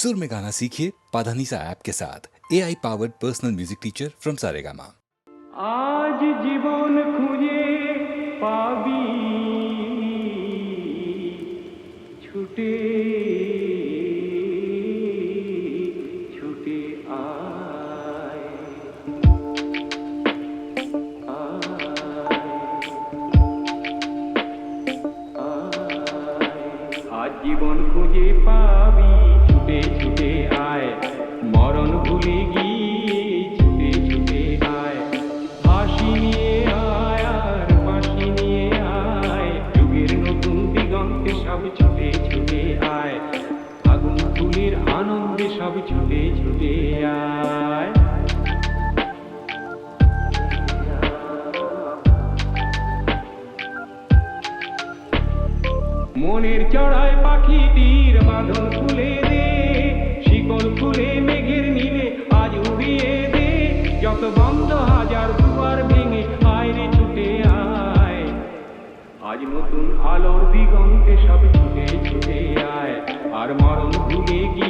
सुर में गाना सीखिए पाधानीसा ऐप के साथ। A I powered personal music teacher from Sarega आज जीवन खुजे पाबी। छुटे आज जीवन खुजे সব ছুটে ছুটে আয়। মনের চড়ায় পাখিটির বাঁধন খুলে দে, শিকল খুলে মেঘের নীলে আজ উড়িয়ে দে। যত বন্ধ হাজার দুয়ার ভেঙে আয় রে ছুটে আয়। আজ নতুন আলোর দিগন্তে সব ছুটে ছুটে আয়। আর মরণ ভুলে গিয়ে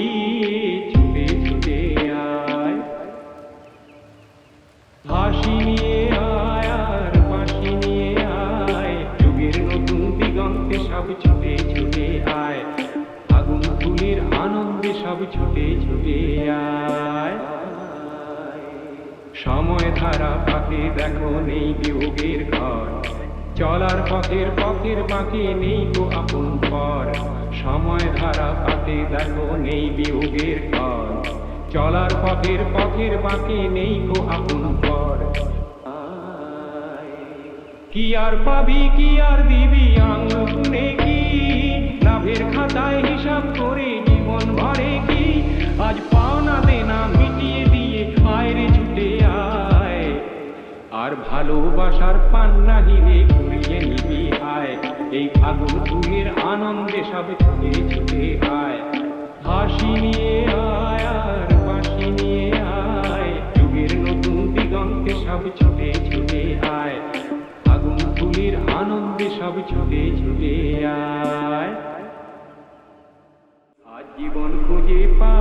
আনন্দে সব ছুটে ছুটে আয় সময় ধারা পাতে দেখো নেই বিয়োগের ঘর। চলার পথের পথের বাঁকে নেই গো আপন পর সময় ধারা পাতে দেখো নেই বিয়োগের ঘর। চলার পথের পথের বাঁকে নেই গো আপন পর কি আর পাবি, কি আর দিবি আঙুনে আর ভালোবাসার পান্না হিরে ঘুরিয়ে নিবি আয় এই ফাগুন ফুলের আনন্দে সব ছুটে ছুটে আয় হাসি নিয়ে আয় আর বাঁশি নিয়ে আয়। যুগের নতুন দিগন্তে সব ছুটে ছুটে আয়। আগুন ফুলের আনন্দে সব ছুটে ছুটে আয়। আজ জীবন খুঁজে পা